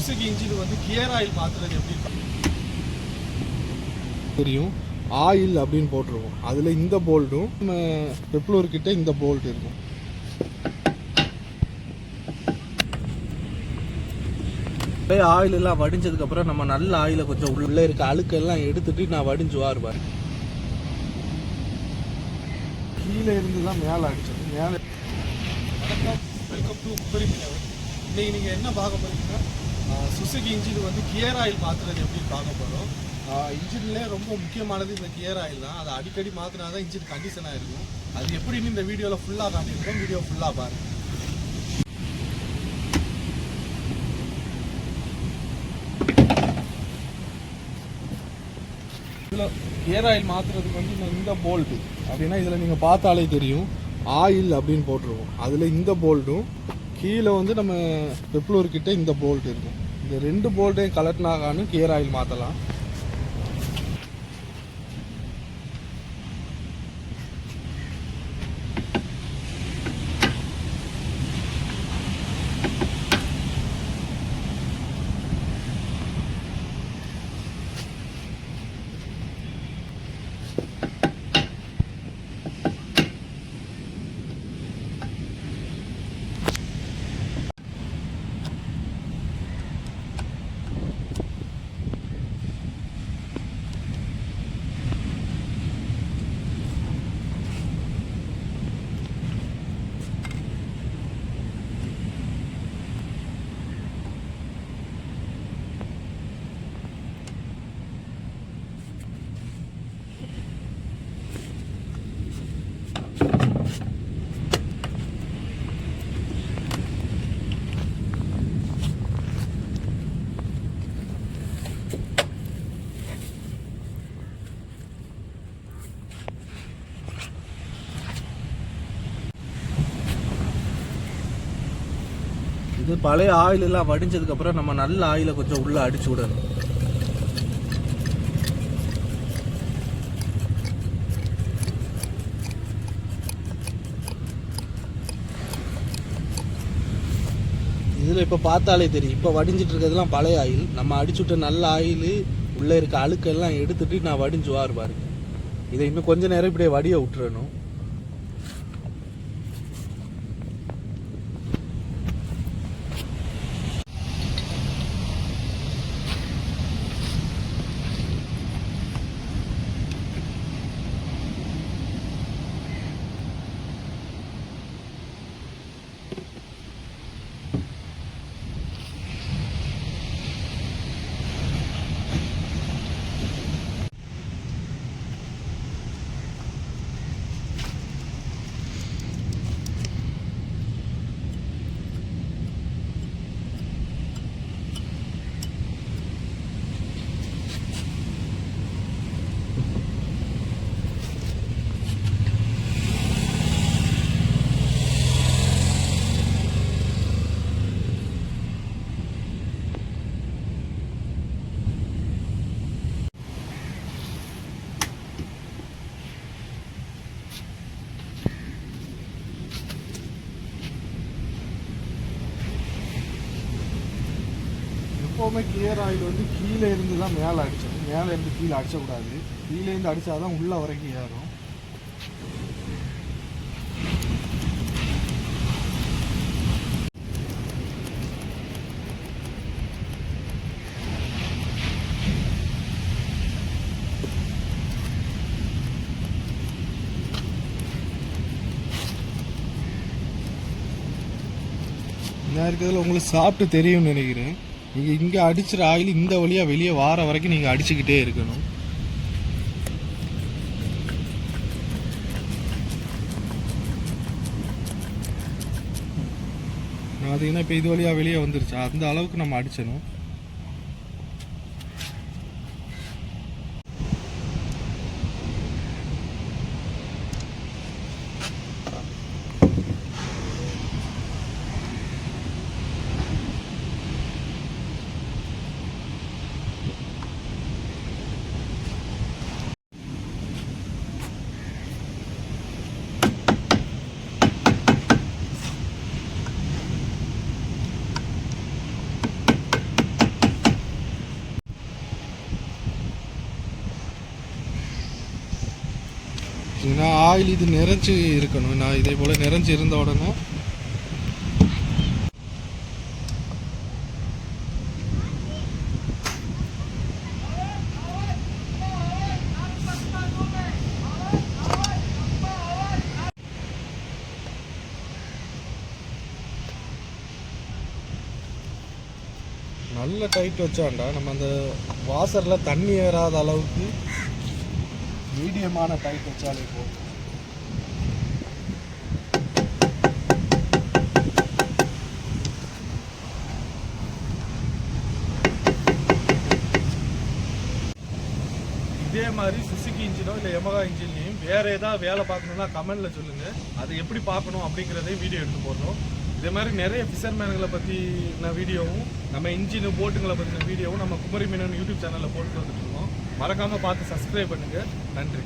Suzuki engine வந்து gear oil மாத்துறது எப்படி தெரியும். ஆயில் அப்படின்னு போட்டிருக்கும். அதில் இந்த போல்ட்டும் நம்ம பெப்ளூர் கிட்ட இந்த போல்ட் இருக்கும். ஆயில் எல்லாம் வடிஞ்சதுக்கு அப்புறம் நம்ம நல்ல ஆயில கொஞ்சம் உள்ள இருக்க அழுக்கெல்லாம் எடுத்துட்டு நான் வடிஞ்சு வாருவேன். கீழே இருந்து தான் மேலே அடிச்சது. மேலே வணக்கம். வெல்கம் டு இன்னைக்கு நீங்கள் என்ன பார்க்க போறீங்கன்னா சுசுகி இன்ஜின் வந்து கியர் ஆயில் மாத்துறது எப்படின்னு பார்க்க போகிறோம் இன்ஜின்லேயே ரொம்ப முக்கியமானது இந்த கியர் ஆயில் தான். அதை அடிக்கடி மாற்றினா தான் இன்ஜின் கண்டிஷனாக இருக்கும். அது எப்படின்னு இந்த வீடியோவில் ஃபுல்லாக காட்டியிருக்கோம். வீடியோ ஃபுல்லாக பாருங்கள் இதில் கியர் ஆயில் மாற்றுறதுக்கு வந்து இந்த- இந்த போல்ட்டு அப்படின்னா இதில் நீங்கள் பார்த்தாலே தெரியும். ஆயில் அப்படின்னு போட்டிருக்கோம். அதில் இந்த போல்ட்டும் கீழே வந்து நம்ம பெப்ளூர்கிட்ட இந்த போல்ட் இருக்கும். இந்த ரெண்டு போல்ட்டையும் கலட்டினாகான்னு கியர் ஆயில் மாற்றலாம் இது பழைய ஆயில் எல்லாம் வடிஞ்சதுக்கு அப்புறம் நம்ம நல்ல ஆயில கொஞ்சம் உள்ள அடிச்சு விடணும். இதில் இப்போ பார்த்தாலே தெரியும். இப்போ வடிஞ்சிட்டு இருக்கிறதுலாம் பழைய ஆயில் நம்ம அடிச்சு விட்ட நல்ல ஆயில் உள்ளே இருக்க அழுக்கெல்லாம் எடுத்துட்டு நான் வடிஞ்சு வாரு பாருங்க. இதை இன்னும் கொஞ்ச நேரம் இப்படியே வடிய விட்டுறணும். எப்போவுமே கிளியர் ஆயில் வந்து கீழே இருந்து தான் மேலே அடிச்சது. மேலே இருந்து கீழே அடிச்சக்கூடாது. கீழே இருந்து அடிச்சாதான் உள்ளே வரைக்கும் ஏறும். நான் இருக்கிறதுல உங்களுக்கு சாப்பிட்டு தெரியும்னு நினைக்கிறேன். நீங்கள் இங்கே அடிச்சிற ஆயில் இந்த வழியாக வெளியே வார வரைக்கும் நீங்கள் அடிச்சுக்கிட்டே இருக்கணும். பார்த்தீங்கன்னா இப்போ இது வழியாக வெளியே வந்துருச்சு? அந்த அளவுக்கு நம்ம அடிச்சணும் ஏன்னா ஆயில் இது நிறைஞ்சு இருக்கணும். நான் இதே போல் நிறைஞ்சு இருந்த உடனே நல்ல டைட் வச்சாண்டா நம்ம அந்த வாசரில் தண்ணி ஏறாத அளவுக்கு மீடியமான டைட் வச்சாலே போதும். இதே மாதிரி சுசுகி இன்ஜினோ இல்லை எமகா இன்ஜின்லையும் வேற ஏதாவது வேலை பார்க்கணும்னா கமெண்ட்ல சொல்லுங்க. அதை எப்படி பார்க்கணும் அப்படிங்கிறதையும் வீடியோ எடுத்து போடுறோம் இதே மாதிரி நிறைய ஃபிஷர்மேனுங்களை பற்றின வீடியோவும் நம்ம இன்ஜினு போட்டுங்களை பற்றின வீடியோவும் நம்ம குமரி மீனன் யூடியூப் சேனலில் போட்டு வந்துட்டு இருக்கோம். மறக்காமல் பார்த்து சப்ஸ்கிரைப் பண்ணுங்கள் நன்றி.